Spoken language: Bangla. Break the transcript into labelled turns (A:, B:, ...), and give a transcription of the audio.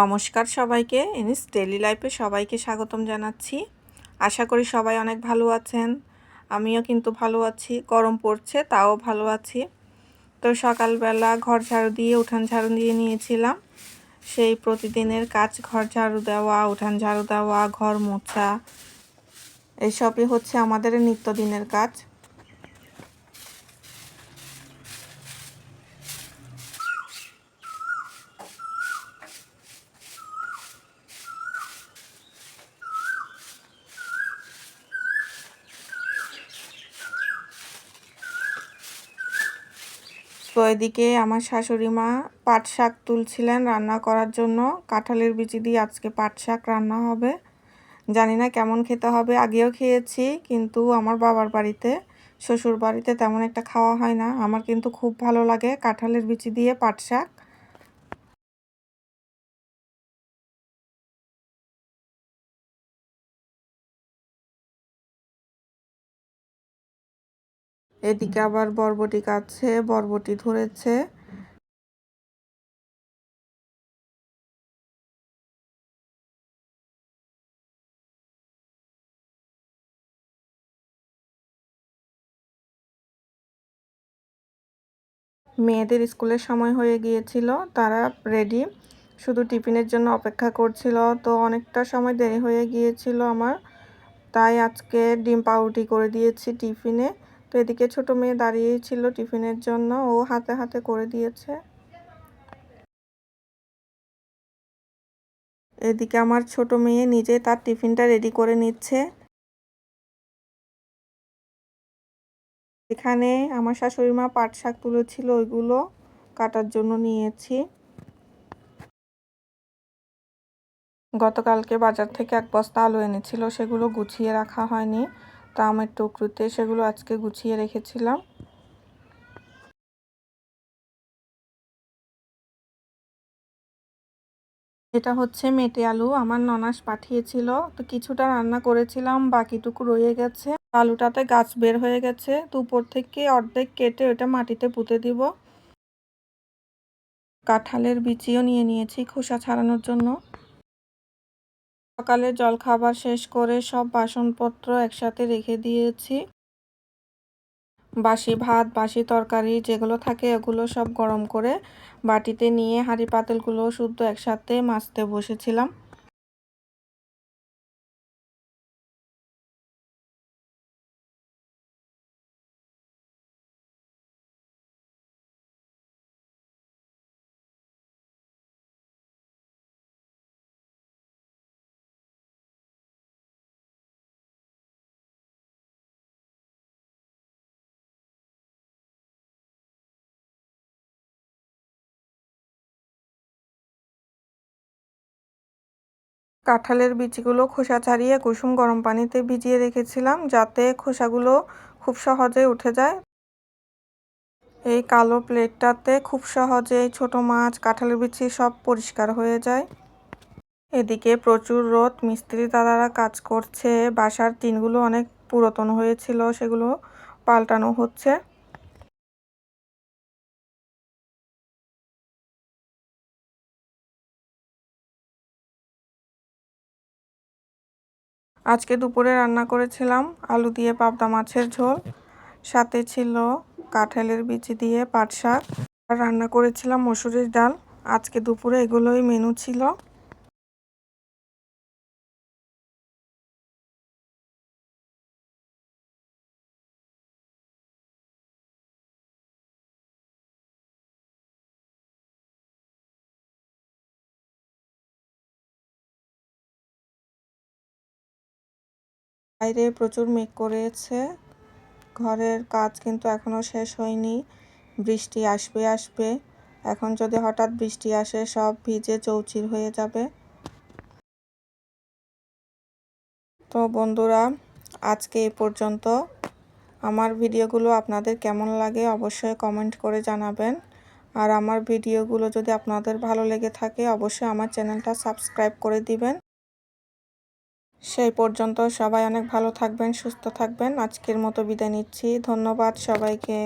A: নমস্কার সবাইকে। ইনিস ডেলি লাইফে সবাইকে স্বাগতম জানাচ্ছি। আশা করি সবাই অনেক ভালো আছেন। আমিও কিন্তু ভালো আছি। গরম পড়ছে, তাও ভালো আছি। তো সকালবেলা ঘর ঝাড়ু দিয়ে উঠান ঝাড়ু দিয়ে নিয়েছিলাম। সেই প্রতিদিনের কাজ, ঘর ঝাড়ু দেওয়া, উঠান ঝাড়ু দেওয়া, ঘর মোছা, এইসবই হচ্ছে আমাদের নিত্যদিনের কাজ। তো এদিকে আমার শাশুড়ি মা পাট শাক তুলছিলেন রান্না করার জন্য। কাঁঠালের বিচি দিয়ে আজকে পাট শাক রান্না হবে। জানি না কেমন খেতে হবে, আগেও খেয়েছি, কিন্তু আমার বাবার বাড়িতে, শ্বশুর বাড়িতে তেমন একটা খাওয়া হয় না। আমার কিন্তু খুব ভালো লাগে কাঁঠালের বিচি দিয়ে পাট শাক। এদিকে আবার বরবটি কাছে বরবটি ধরেছে। মেয়েদের স্কুলের সময় হয়ে গিয়েছিল, তারা রেডি শুধু টিফিনের জন্য অপেক্ষা করছিল, তো অনেকটা সময় দেরি হয়ে গিয়েছিল আমার। তাই আজকে ডিম পাউরুটি করে দিয়েছি টিফিনে। তো এদিকে ছোট মেয়ে দাঁড়িয়েই ছিল টিফিনের জন্য। ও হাতে হাতে করে দিয়েছে। এদিকে আমার ছোট মেয়ে নিজে তার টিফিনটা রেডি করে নিচ্ছে। এখানে আমার শাশুড়ি মা পাট শাক তুলেছিল, ওইগুলো কাটার জন্য নিয়েছি। গতকালকে বাজার থেকে এক বস্তা আলু এনেছিল, সেগুলো গুছিয়ে রাখা হয়নি। তা আমার টুকরোতে সেগুলো আজকে গুছিয়ে রেখেছিলাম। এটা হচ্ছে মেটে আলু। আমার ননাস পাঠিয়েছিল। তো কিছুটা রান্না করেছিলাম, বাকিটুকু রয়ে গেছে। আলুটাতে গাছ বের হয়ে গেছে। তো উপর থেকে অর্ধেক কেটে ওটা মাটিতে পুঁতে দিব। কাঁঠালের বিচিও নিয়ে নিয়েছি খোসা ছাড়ানোর জন্য। সকালে জল খাবার শেষ করে সব বাসনপত্র একসাথে রেখে দিয়েছি। বাসি ভাত, বাসি তরকারি যেগুলো থাকে এগুলো সব গরম করে বাটিতে নিয়ে হাঁড়ি পাতিলগুলো শুদ্ধ একসাথে মাছতে বসেছিলাম। কাঁঠালের বীজগুলো খোসা ছাড়িয়ে কুসুম গরম পানিতে ভিজিয়ে রেখেছিলাম যাতে খোসাগুলো খুব সহজে উঠে যায়। এই কালো প্লেটটাতে খুব সহজে ছোট মাছ, কাঁঠালের বিচি সব পরিষ্কার হয়ে যায়। এদিকে প্রচুর রোদ, মিস্ত্রি দাদারা কাজ করছে, বাসার টিনগুলো অনেক পুরাতন হয়েছিল, সেগুলো পাল্টানো হচ্ছে। আজকে দুপুরে রান্না করেছিলাম আলু দিয়ে পাবদা মাছের ঝোল, সাথে ছিল কাঁঠালের বিচি দিয়ে পাট শাক, আর রান্না করেছিলাম মসুরের ডাল। আজকে দুপুরে এগুলোই মেনু ছিল। বাইরে প্রচুর মেঘ করেছে। ঘরের কাজ কিন্তু এখনও শেষ হয়নি। বৃষ্টি আসবে আসবে। এখন যদি হঠাৎ বৃষ্টি আসে, সব ভিজে চৌচির হয়ে যাবে। তো বন্ধুরা, আজকে এ পর্যন্ত। আমার ভিডিওগুলো আপনাদের কেমন লাগে অবশ্যই কমেন্ট করে জানাবেন। আর আমার ভিডিওগুলো যদি আপনাদের ভালো লেগে থাকে, অবশ্যই আমার চ্যানেলটা সাবস্ক্রাইব করে দিবেন। সেই পর্যন্ত সবাই অনেক ভালো থাকবেন সুস্থ থাকবেন। আজকের মতো বিদায় নিচ্ছি। ধন্যবাদ সবাইকে।